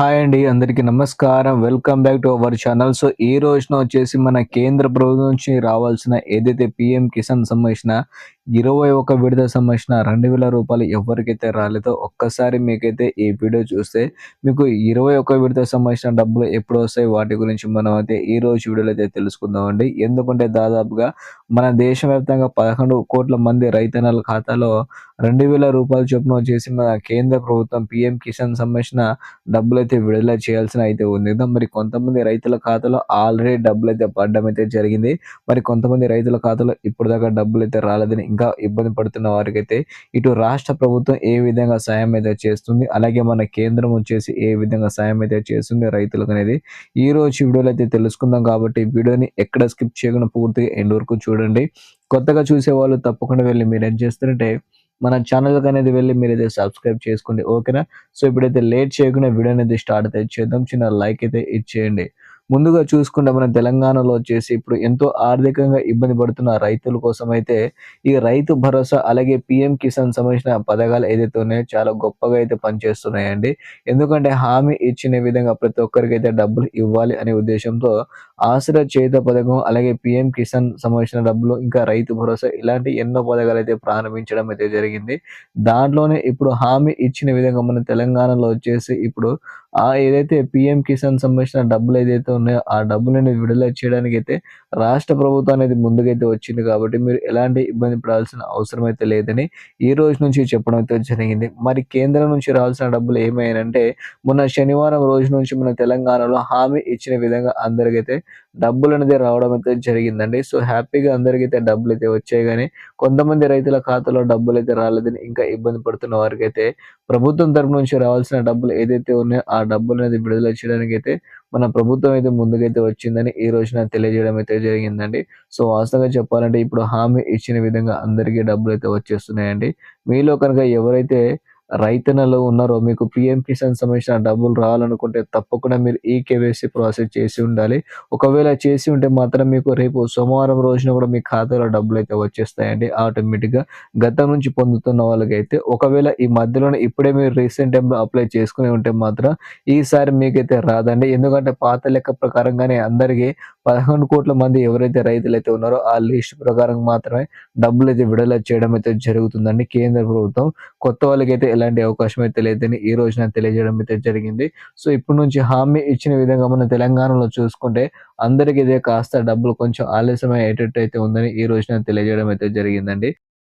Hi అండి అందరికీ నమస్కారం. Welcome back to our channel. So ఈ రోజున వచ్చేసి మన కేంద్ర ప్రభుత్వం నుంచి రావాల్సిన ఏదైతే పిఎం కిసాన్ సంబంధించిన ఇరవై ఒక విడత సంబంధించిన రెండు వేల రూపాయలు ఎవరికైతే రాలేదో ఒక్కసారి మీకైతే ఈ వీడియో చూస్తే మీకు ఇరవై ఒక విడత సంబంధించిన డబ్బులు ఎప్పుడు వస్తాయి? వాటి గురించి మనం అయితే ఈ రోజు వీడియోలో అయితే తెలుసుకుందామండి ఎందుకంటే దాదాపుగా మన దేశవ్యాప్తంగా పదకొండు కోట్ల మంది రైతన్నల ఖాతాలో రెండు వేల రూపాయల చొప్పున వచ్చేసి మన కేంద్ర ప్రభుత్వం పిఎం కిసాన్ సంబంధించిన డబ్బులు అయితే విడుదల చేయాల్సిన అయితే ఉంది. మరి కొంతమంది రైతుల ఖాతాలో ఆల్రెడీ డబ్బులు అయితే పడడం అయితే జరిగింది. మరి కొంతమంది రైతుల ఖాతాలో ఇప్పటిదాకా డబ్బులు అయితే రాలేదని ఇంకా ఇబ్బంది పడుతున్న వారికైతే ఇటు రాష్ట్ర ప్రభుత్వం ఏ విధంగా సాయం అయితే చేస్తుంది అలాగే మన కేంద్రం వచ్చేసి ఏ విధంగా సాయం అయితే చేస్తుంది రైతులకు అనేది ఈ రోజు వీడియోలో అయితే తెలుసుకుందాం కాబట్టి వీడియోని ఎక్కడ స్కిప్ చేయకుండా పూర్తిగా ఎండ్ వరకు చూడండి. కొత్తగా చూసే వాళ్ళు తప్పకుండా వెళ్ళి మీరు ఏం చేస్తారంటే మన ఛానల్కి అనేది వెళ్ళి మీరు అయితే సబ్స్క్రైబ్ చేసుకోండి ఓకేనా? సో ఇప్పుడైతే లేట్ చేయకుండా వీడియో అనేది స్టార్ట్ అయితే చేద్దాం. చిన్న లైక్ అయితే ఇచ్చేయండి. ముందుగా చూసుకుంటే మన తెలంగాణలో వచ్చేసి ఇప్పుడు ఎంతో ఆర్థికంగా ఇబ్బంది పడుతున్న రైతుల కోసం అయితే ఈ రైతు భరోసా అలాగే పిఎం కిసాన్ సంబంధించిన పథకాలు ఏదైతే ఉన్నాయో చాలా గొప్పగా అయితే పనిచేస్తున్నాయండి. ఎందుకంటే హామీ ఇచ్చిన విధంగా ప్రతి ఒక్కరికి అయితే డబ్బులు ఇవ్వాలి అనే ఉద్దేశంతో ఆసరా చేత పథకం అలాగే పిఎం కిసాన్ సంబంధించిన డబ్బులు ఇంకా రైతు భరోసా ఇలాంటి ఎన్నో పథకాలు అయితే ప్రారంభించడం అయితే జరిగింది. దాంట్లోనే ఇప్పుడు హామీ ఇచ్చిన విధంగా మన తెలంగాణలో వచ్చేసి ఇప్పుడు ఆ ఏదైతే పిఎం కిసాన్ సంబంధించిన డబ్బులు ఏదైతే ఉన్నాయో ఆ డబ్బులను విడుదల చేయడానికి అయితే రాష్ట్ర ప్రభుత్వం అనేది ముందుకైతే వచ్చింది కాబట్టి మీరు ఎలాంటి ఇబ్బంది పడాల్సిన అవసరం అయితే లేదని ఈ రోజు నుంచి చెప్పడం అయితే జరిగింది. మరి కేంద్రం నుంచి రావాల్సిన డబ్బులు ఏమైనంటే మొన్న శనివారం రోజు నుంచి మన తెలంగాణలో హామీ ఇచ్చిన విధంగా అందరికైతే డబ్బులు అనేది రావడం అయితే జరిగిందండి. సో హ్యాపీగా అందరికైతే డబ్బులు అయితే వచ్చాయి. కానీ కొంతమంది రైతుల ఖాతాలో డబ్బులు అయితే రాలేదని ఇంకా ఇబ్బంది పడుతున్న వారికి అయితే ప్రభుత్వం తరపు నుంచి రావాల్సిన డబ్బులు ఏదైతే ఉన్నాయో ఆ డబ్బులు అనేది విడుదల చేయడానికి అయితే మన ప్రభుత్వం అయితే ముందుకైతే వచ్చిందని ఈ రోజున తెలియజేయడం అయితే జరిగిందండి. సో వాస్తవంగా చెప్పాలంటే ఇప్పుడు హామీ ఇచ్చిన విధంగా అందరికీ డబ్బులు అయితే వచ్చేస్తున్నాయండి. మీలో కనుక ఎవరైతే రైతన్నలు ఉన్నారో మీకు పిఎం కిసాన్ సంబంధించిన డబ్బులు రావాలనుకుంటే తప్పకుండా మీరు ఈ కేవైసీ ప్రాసెస్ చేసి ఉండాలి. ఒకవేళ చేసి ఉంటే మాత్రం మీకు రేపు సోమవారం రోజున కూడా మీ ఖాతాలో డబ్బులు అయితే వచ్చేస్తాయండి. ఆటోమేటిక్గా గతం నుంచి పొందుతున్న వాళ్ళకైతే ఒకవేళ ఈ మధ్యలోనే ఇప్పుడే మీరు రీసెంట్ టైంలో అప్లై చేసుకుని ఉంటే మాత్రం ఈసారి మీకైతే రాదండి. ఎందుకంటే పాత లెక్క ప్రకారంగానే అందరికీ పదకొండు కోట్ల మంది ఎవరైతే రైతులు అయితే ఉన్నారో ఆ లిస్ట్ ప్రకారం మాత్రమే డబ్బులు అయితే విడుదల చేయడం అయితే జరుగుతుందండి కేంద్ర ప్రభుత్వం. కొత్త వాళ్ళకైతే ఎలాంటి అవకాశం అయితే లేదని ఈ రోజున తెలియజేయడం అయితే జరిగింది. సో ఇప్పటి నుంచి హామీ ఇచ్చిన విధంగా మన తెలంగాణలో చూసుకుంటే అందరికీ ఇదే కాస్త డబ్బులు కొంచెం ఆలస్యం అయ్యేటట్టు అయితే ఉందని ఈ రోజున తెలియజేయడం అయితే జరిగిందండి.